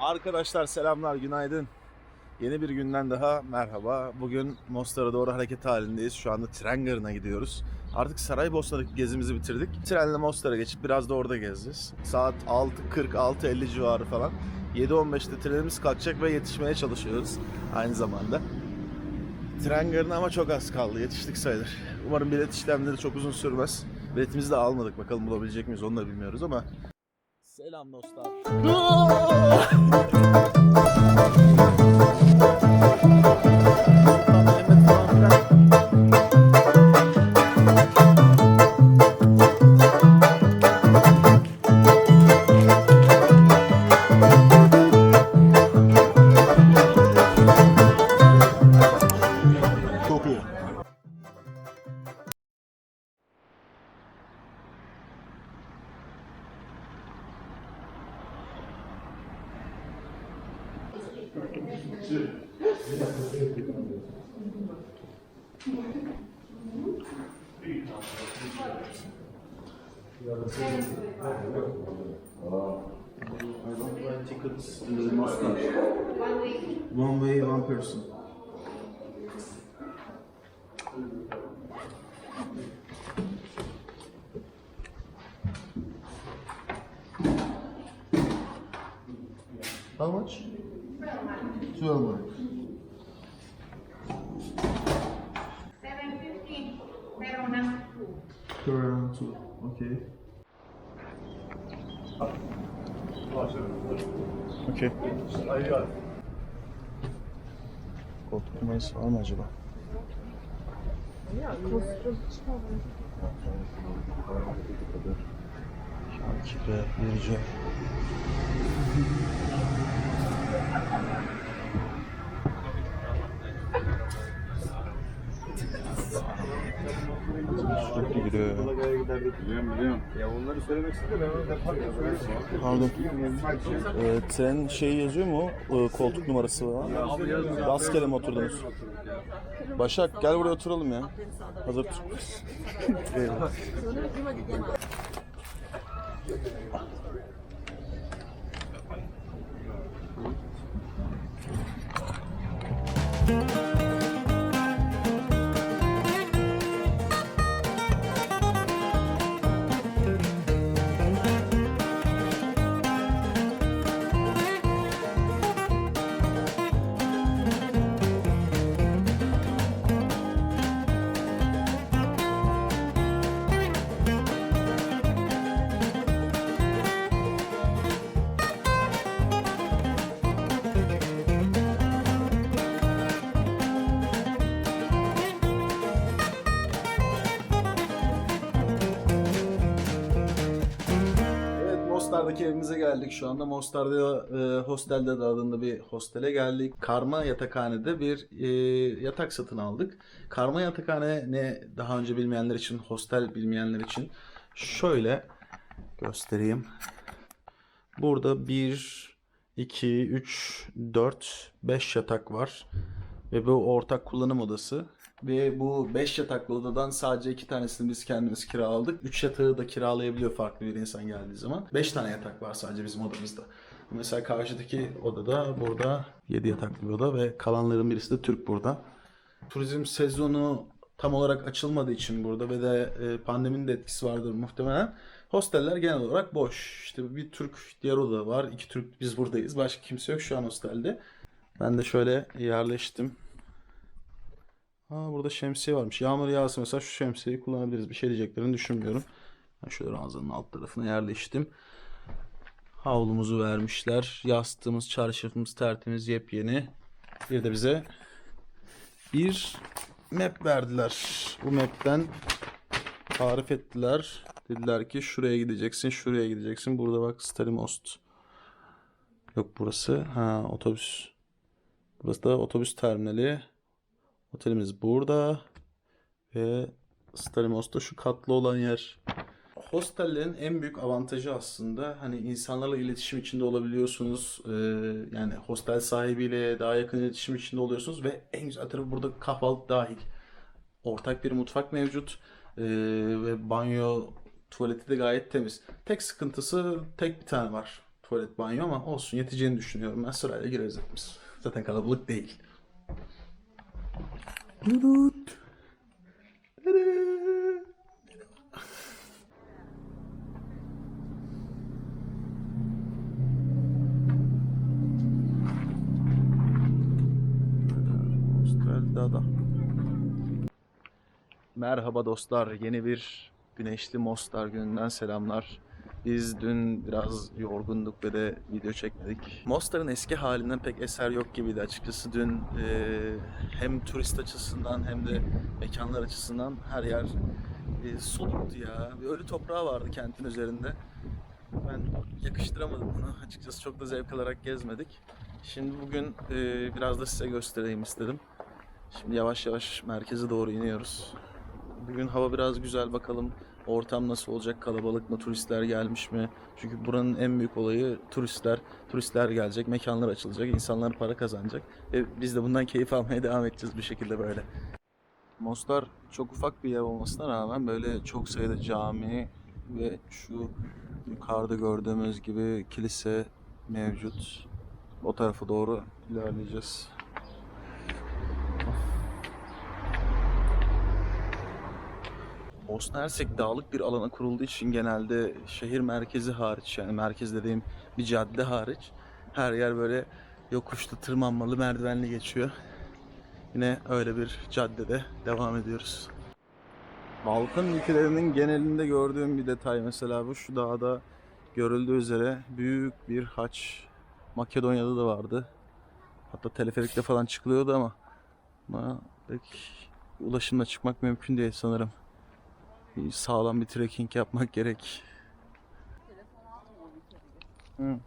Arkadaşlar selamlar, günaydın. Yeni bir günden daha merhaba. Bugün Mostar'a doğru hareket halindeyiz. Şu anda tren garına gidiyoruz. Artık Saraybosna'daki gezimizi bitirdik. Trenle Mostar'a geçip biraz da orada gezeceğiz. Saat 6.40-6.50 civarı falan. 7.15'te trenimiz kalkacak ve yetişmeye çalışıyoruz aynı zamanda. Tren garına ama çok az kaldı. Yetiştik sayılır. Umarım bilet işlemleri çok uzun sürmez. Biletimizi de almadık. Bakalım bulabilecek miyiz onu da bilmiyoruz ama. Selam dostlar. I don't buy tickets in the Moscow. One way, one person. Okay. Okay. Koltuk numarası var mı acaba? Şarkı Birce. Sürekli Biliyorum biliyorum. Ya onları söylemek istedim ben. Pardon. Ee, tren şeyi yazıyor mu? Ee, koltuk numarası var. Rastgele mi oturdunuz? Başak gel buraya oturalım ya. Hazır tut. Eyvallah. Evet Mostar'daki evimize geldik şu anda. Mostar'da e, Hostel'de adında bir hostele geldik. Karma yatakhanede bir e, yatak satın aldık. Karma yatakhane ne daha önce bilmeyenler için, hostel bilmeyenler için şöyle göstereyim. Burada 1, 2, 3, 4, 5 yatak var. Ve bu ortak kullanım odası. Ve bu 5 yataklı odadan sadece 2 tanesini biz kendimiz kiraladık. 3 yatağı da kiralayabiliyor farklı bir insan geldiği zaman. 5 tane yatak var sadece bizim odamızda. Mesela karşıdaki odada burada 7 yataklı bir oda ve kalanların birisi de Türk burada. Turizm sezonu tam olarak açılmadığı için burada ve de e, pandeminin de etkisi vardır muhtemelen. Hosteller genel olarak boş. İşte bir Türk diğer oda var. iki Türk biz buradayız. Başka kimse yok şu an hostelde. Ben de şöyle yerleştim. Aa, burada şemsiye varmış. Yağmur yağsa mesela şu şemsiyeyi kullanabiliriz. Bir şey diyeceklerini düşünmüyorum. Ben şöyle ranzanın alt tarafına yerleştim. Havlumuzu vermişler. Yastığımız, çarşafımız tertemiz, yepyeni. Bir de bize bir map verdiler. Bu map'ten tarif ettiler. Dediler ki şuraya gideceksin, şuraya gideceksin. Burada bak Stalimost. Yok burası. Ha otobüs. Burası da otobüs terminali. Otelimiz burada. Ve Stalimos'ta şu katlı olan yer. Hostellerin en büyük avantajı aslında hani insanlarla iletişim içinde olabiliyorsunuz. Ee, yani hostel sahibiyle daha yakın iletişim içinde oluyorsunuz ve en güzel tarafı burada kahvaltı dahil. Ortak bir mutfak mevcut Ee, ve banyo, tuvaleti de gayet temiz. Tek sıkıntısı tek bir tane var. tuvalet banyo ama olsun yeteceğini düşünüyorum. Ben sırayla gireriz hepimiz. Zaten kalabalık değil. Durut. Merhaba dostlar. Yeni bir güneşli Mostar gününden selamlar. Biz dün biraz yorgunduk ve de video çekmedik. Mostar'ın eski halinden pek eser yok gibiydi açıkçası. Dün eee, hem turist açısından hem de mekanlar açısından her yer e, soluktu ya. Bir ölü toprağı vardı kentin üzerinde. Ben yakıştıramadım bunu. Açıkçası çok da zevk alarak gezmedik. Şimdi bugün e, biraz da size göstereyim istedim. Şimdi yavaş yavaş merkeze doğru iniyoruz. Bugün hava biraz güzel bakalım. Ortam nasıl olacak? Kalabalık mı? Turistler gelmiş mi? Çünkü buranın en büyük olayı turistler. Turistler gelecek, mekanlar açılacak, insanlar para kazanacak. Ve biz de bundan keyif almaya devam edeceğiz bir şekilde böyle. Mostar çok ufak bir yer olmasına rağmen böyle çok sayıda cami ve şu yukarıda gördüğümüz gibi kilise mevcut. O tarafa doğru ilerleyeceğiz. Bosna Hersek dağlık bir alana kurulduğu için genelde şehir merkezi hariç yani merkez dediğim bir cadde hariç her yer böyle yokuşlu tırmanmalı merdivenli geçiyor. Yine öyle bir caddede devam ediyoruz. Balkan ülkelerinin genelinde gördüğüm bir detay mesela bu şu dağda görüldüğü üzere büyük bir haç Makedonya'da da vardı. Hatta teleferikle falan çıkılıyordu ama, ama pek ulaşımla çıkmak mümkün değil sanırım. Sağlam bir trekking yapmak gerek. Hı.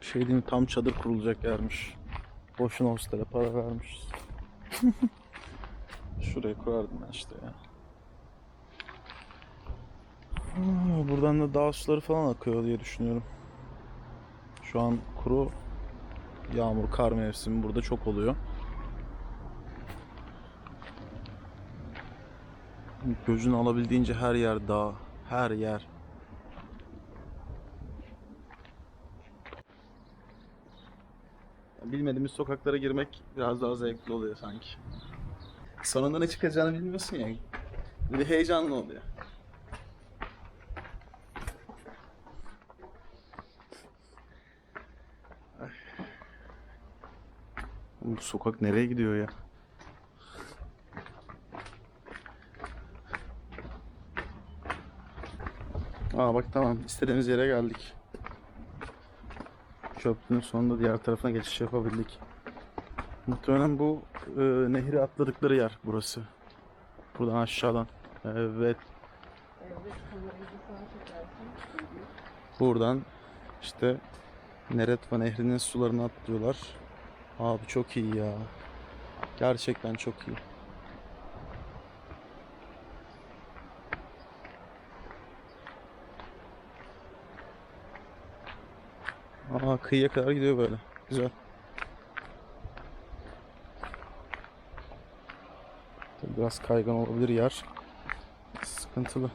Şey diyeyim tam çadır kurulacak yermiş. Boşuna hostele para vermişiz. Şuraya kurardım ben işte ya. Aa, Buradan da dağ suları falan akıyor diye düşünüyorum. Şu an kuru yağmur, kar mevsimi burada çok oluyor. Gözün alabildiğince her yer dağ, her yer. Bilmediğimiz sokaklara girmek biraz daha zevkli oluyor sanki. Sonunda ne çıkacağını bilmiyorsun ya. Bir heyecanlı oluyor. Bu sokak nereye gidiyor ya? Aa bak tamam istediğimiz yere geldik. Köprünün sonunda diğer tarafına geçiş yapabildik. Muhtemelen bu e, nehri atladıkları yer burası. Buradan aşağıdan. Evet. Buradan işte Neretva Nehri'nin sularını atlıyorlar. Abi çok iyi ya. Gerçekten çok iyi. Aa kıyıya kadar gidiyor böyle. Güzel. Biraz kaygan olabilir yer. Sıkıntılı.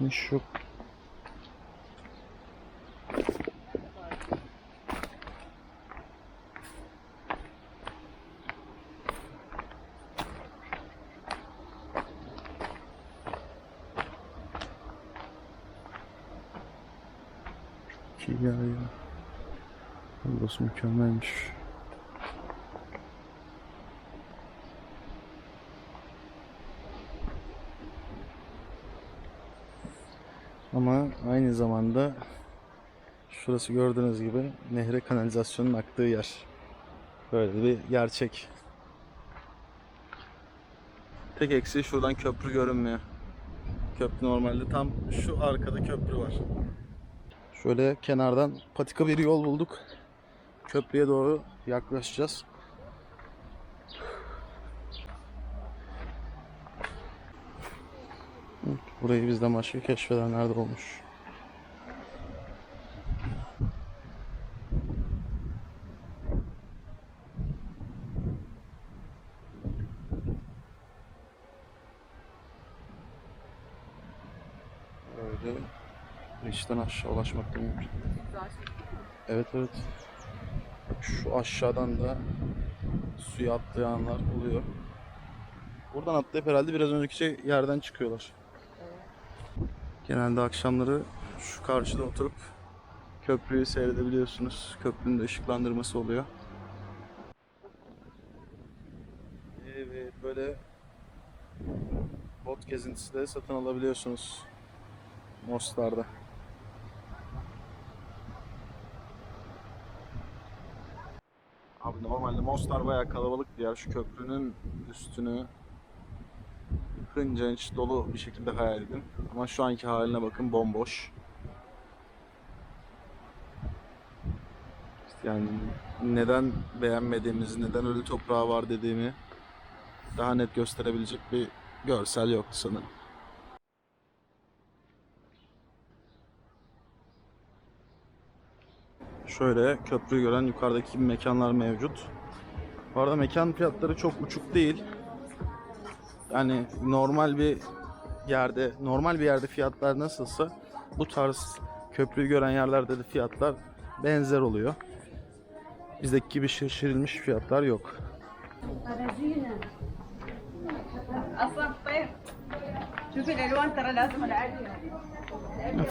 Ne şu İyi ya ya. Burası mükemmelmiş. Ama aynı zamanda şurası gördüğünüz gibi nehre kanalizasyonun aktığı yer. Böyle bir gerçek. Tek eksiği şuradan köprü görünmüyor. Köprü normalde tam şu arkada köprü var. Şöyle kenardan patika bir yol bulduk. Köprüye doğru yaklaşacağız. Burayı bizden başka keşfedenler de olmuş. Böyle içten aşağı ulaşmak mümkün. Evet evet. Şu aşağıdan da suya atlayanlar oluyor. Buradan atlayıp herhalde biraz önceki şey yerden çıkıyorlar. Genelde akşamları şu karşıda oturup köprüyü seyredebiliyorsunuz. Köprünün de ışıklandırması oluyor. Evet böyle bot gezintisi de satın alabiliyorsunuz. Mostar'da. Abi normalde Mostar bayağı kalabalık bir yer. Şu köprünün üstünü hınca dolu bir şekilde hayal edin. Ama şu anki haline bakın bomboş. Yani neden beğenmediğimizi, neden ölü toprağı var dediğimi daha net gösterebilecek bir görsel yoktu sanırım. Şöyle köprüyü gören yukarıdaki mekanlar mevcut. Bu arada mekan fiyatları çok uçuk değil yani normal bir yerde normal bir yerde fiyatlar nasılsa bu tarz köprüyü gören yerlerde de fiyatlar benzer oluyor. Bizdeki gibi şişirilmiş fiyatlar yok.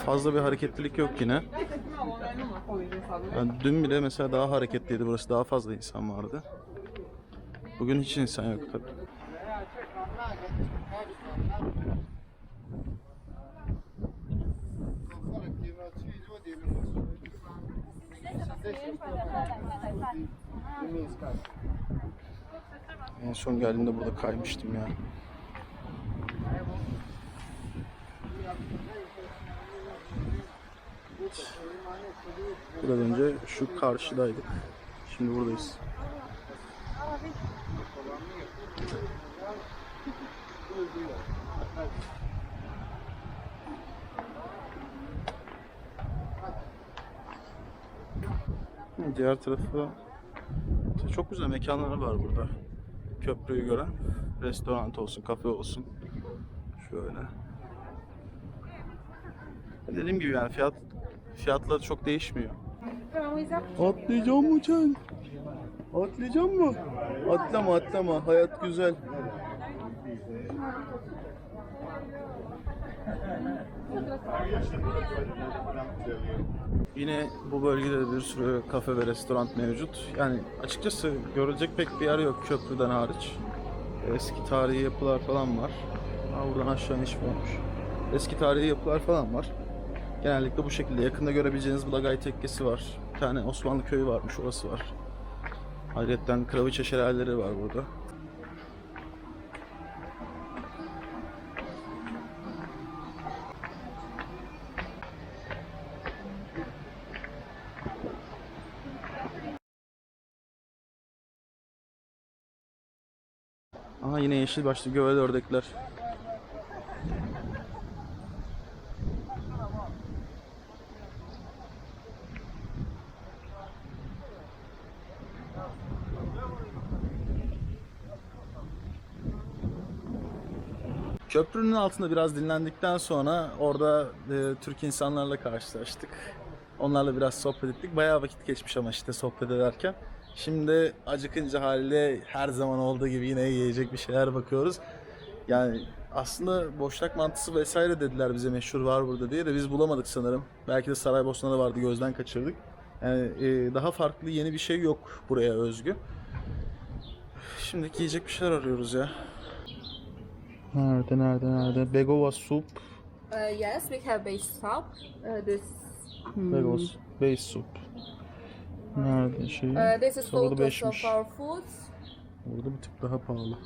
Fazla bir hareketlilik yok yine. Yani dün bile mesela daha hareketliydi burası. Daha fazla insan vardı. Bugün hiç insan yok tabii. En son geldiğimde burada kaymıştım ya. Biraz önce şu karşıdaydık. Şimdi buradayız. Diğer tarafı çok güzel mekanlar var burada. Köprüyü gören restoran olsun, kafe olsun. Şöyle. Dediğim gibi yani fiyat fiyatları çok değişmiyor. Atlayacağım mı sen? Atlayacağım mı? Atlama atlama. Hayat güzel. Yine bu bölgede de bir sürü kafe ve restoran mevcut. Yani açıkçası görülecek pek bir yer yok köprüden hariç. Eski tarihi yapılar falan var. Aa, buradan aşağı iniş varmış. Eski tarihi yapılar falan var. Genellikle bu şekilde. Yakında görebileceğiniz Blagay Tekkesi var. Bir tane Osmanlı köyü varmış, orası var. Ayrıca Kraviçe şelaleleri var burada. Yeşil başlı gövel ördekler. Köprünün altında biraz dinlendikten sonra orada e, Türk insanlarla karşılaştık. Onlarla biraz sohbet ettik. Bayağı vakit geçmiş ama işte sohbet ederken. Şimdi acıkınca haliyle her zaman olduğu gibi yine yiyecek bir şeyler bakıyoruz. Yani aslında boşnak mantısı vesaire dediler bize meşhur var burada diye de biz bulamadık sanırım. Belki de Saraybosna'da vardı gözden kaçırdık. Yani e, daha farklı yeni bir şey yok buraya özgü. Şimdiki yiyecek bir şeyler arıyoruz ya. Nerede nerede nerede? Begova soup. Uh, yes, we have base soup. Uh, this Begova base soup. Nerede şey? uh, this is beşmiş. of our foods. Burada bir tık daha pahalı.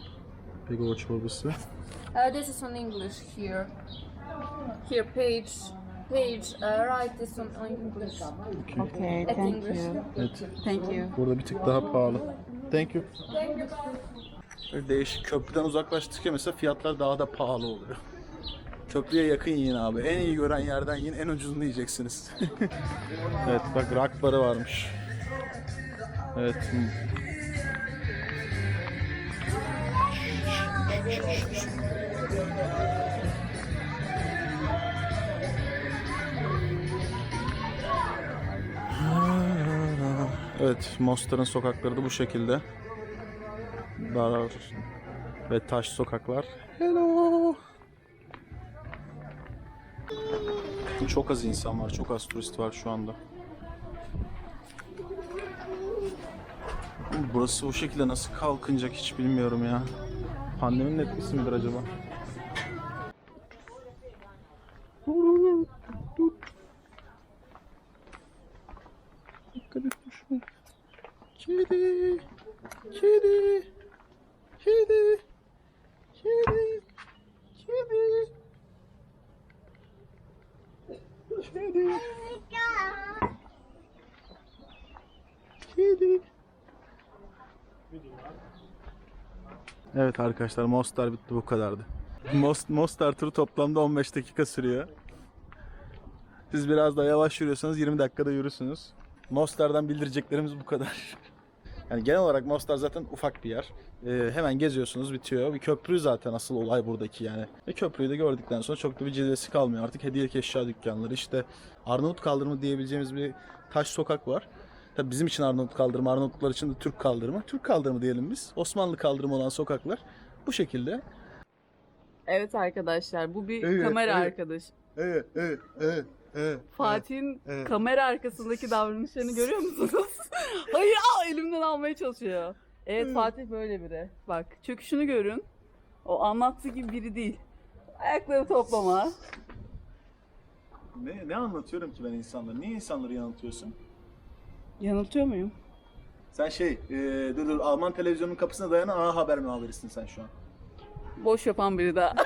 Begova çorbası. Uh, this is on English here. Here, page, page. Uh, write this on, English. Okay, At thank English. you. Evet. Thank you. Burada bir tık daha pahalı. Thank you. Böyle değişik köprüden uzaklaştıkça mesela fiyatlar daha da pahalı oluyor. Köprüye yakın yiyin abi. En iyi gören yerden yiyin, en ucuzunu yiyeceksiniz. evet bak rak barı varmış. Evet. Evet, Mostar'ın sokakları da bu şekilde. Dar ve taş sokaklar. Hello. Çok az insan var, çok az turist var şu anda. Burası bu şekilde nasıl kalkınacak hiç bilmiyorum ya. Pandeminin etkisi midir acaba? Dikkat et düşme. Kedi. Kedi. Kedi. Kedi. Kedi. Kedi. Kedi. Evet arkadaşlar Mostar bitti bu kadardı. Most, Mostar turu toplamda 15 dakika sürüyor. Siz biraz daha yavaş yürüyorsanız 20 dakikada yürürsünüz. Mostar'dan bildireceklerimiz bu kadar. Yani genel olarak Mostar zaten ufak bir yer. Ee, hemen geziyorsunuz bitiyor. Bir köprü zaten asıl olay buradaki yani. Ve köprüyü de gördükten sonra çok da bir cilvesi kalmıyor. Artık hediyelik eşya dükkanları işte Arnavut kaldırımı diyebileceğimiz bir taş sokak var. Tabii bizim için Arnavut kaldırımı, Arnavutlar için de Türk kaldırımı. Türk kaldırımı diyelim biz. Osmanlı kaldırımı olan sokaklar bu şekilde. Evet arkadaşlar bu bir Evet, kamera evet. arkadaş. Evet, evet, evet, evet. Fatih'in evet. kamera arkasındaki davranışlarını görüyor musunuz? Hayır aa, elimden almaya çalışıyor. Evet Fatih böyle biri. Bak çöküşünü görün. O anlattığı gibi biri değil. Ayakları toplama. Ne, ne anlatıyorum ki ben insanlara? Niye insanları yanıltıyorsun? Yanıltıyor muyum? Sen şey, e, dur dur Alman televizyonunun kapısına dayanan A Haber muhabirisin sen şu an. Boş yapan biri daha.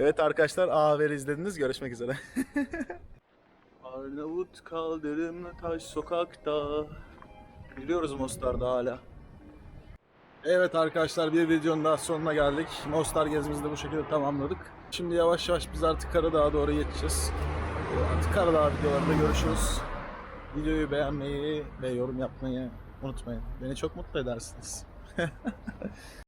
Evet arkadaşlar A Haber'i izlediniz. Görüşmek üzere. Arnavut kaldırımlı taş sokakta. Biliyoruz Mostar'da hala. Evet arkadaşlar bir videonun daha sonuna geldik. Mostar gezimizi de bu şekilde tamamladık. Şimdi yavaş yavaş biz artık Karadağ'a doğru geçeceğiz. Artık Karadağ videolarında görüşürüz. Videoyu beğenmeyi ve yorum yapmayı unutmayın. Beni çok mutlu edersiniz.